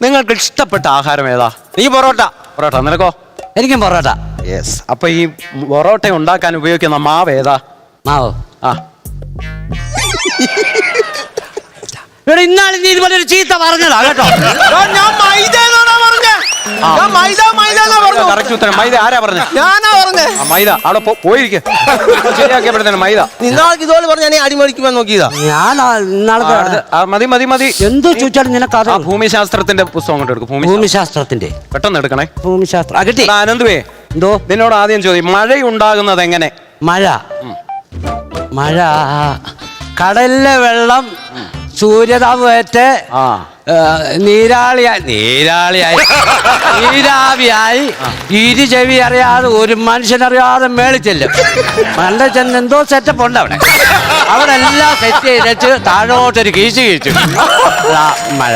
നിങ്ങൾക്ക് ഇഷ്ടപ്പെട്ട ആഹാരം ഏതാ? നീ പൊറോട്ട. പൊറോട്ട നിനക്കോ? എനിക്കും പൊറോട്ട. യെസ് അപ്പൊ ഈ പൊറോട്ട ഉണ്ടാക്കാൻ ഉപയോഗിക്കുന്ന മാവ് ഏതാ? മാവ്. ആ. ഇന്നാളി ഇന്നാളെ നീ ഇതുപോലെ ഒരു ചീത്ത പറഞ്ഞതാ കേട്ടോ എടാ, ഞാൻ മൈദ എന്നാടാ പറഞ്ഞേ ഞാൻ മൈദ മൈദ എന്നാ പറഞ്ഞു കറക്റ്റ് ഉത്തരം. മൈദ ആരാ പറഞ്ഞ ഞാനാ പറഞ്ഞേ ആ മൈദ. അവിടെ പോ- പോയിരിക്കെ. ശരിയാക്കിയപ്പോഴത്തേന് മൈദ. നിന്നാൾക്ക് ഇതുപോലെ പറഞ്ഞ ഞാൻ അടിമടിക്കുവാൻ നോക്കിയതാ. ഞാൻ ആ, ഇന്നാളെ ആ, മതി മതി മതി. എന്തോ ചോദിച്ചാലും നിനക്ക് ആ അറിയാം. ഭൂമിശാസ്ത്രത്തിന്റെ പുസ്തകം കൊണ്ട് എടുക്കും. ഭൂമി ഭൂമിശാസ്ത്രത്തിന്റെ. പെട്ടെന്ന് എടുക്കണേ. ഭൂമിശാസ്ത്രം ആ, കിട്ടി. എടാ, അനന്തുവേ എന്തോ? നിന്നോട് ആദ്യം ചോദ്യം മഴ ഉണ്ടാകുന്നത് എങ്ങനെ? മഴ. മഴ. കടലിലെ വെള്ളം ഏ, നീരാളിയായി നീരാളിയായി നീരാവിയായി ഇരു ചെവി അറിയാതെ ഒരു മനുഷ്യനറിയാതെ മേളിൽ ചെല്ലും. നല്ല ചെന്ന് എന്തോ സെറ്റപ്പ് ഉണ്ട് അവിടെ. അവിടെ എല്ലാം സെറ്റ് ചെയ്തിട്ട് താഴോട്ടൊരു കീച്ചു കീച്ചു മഴ.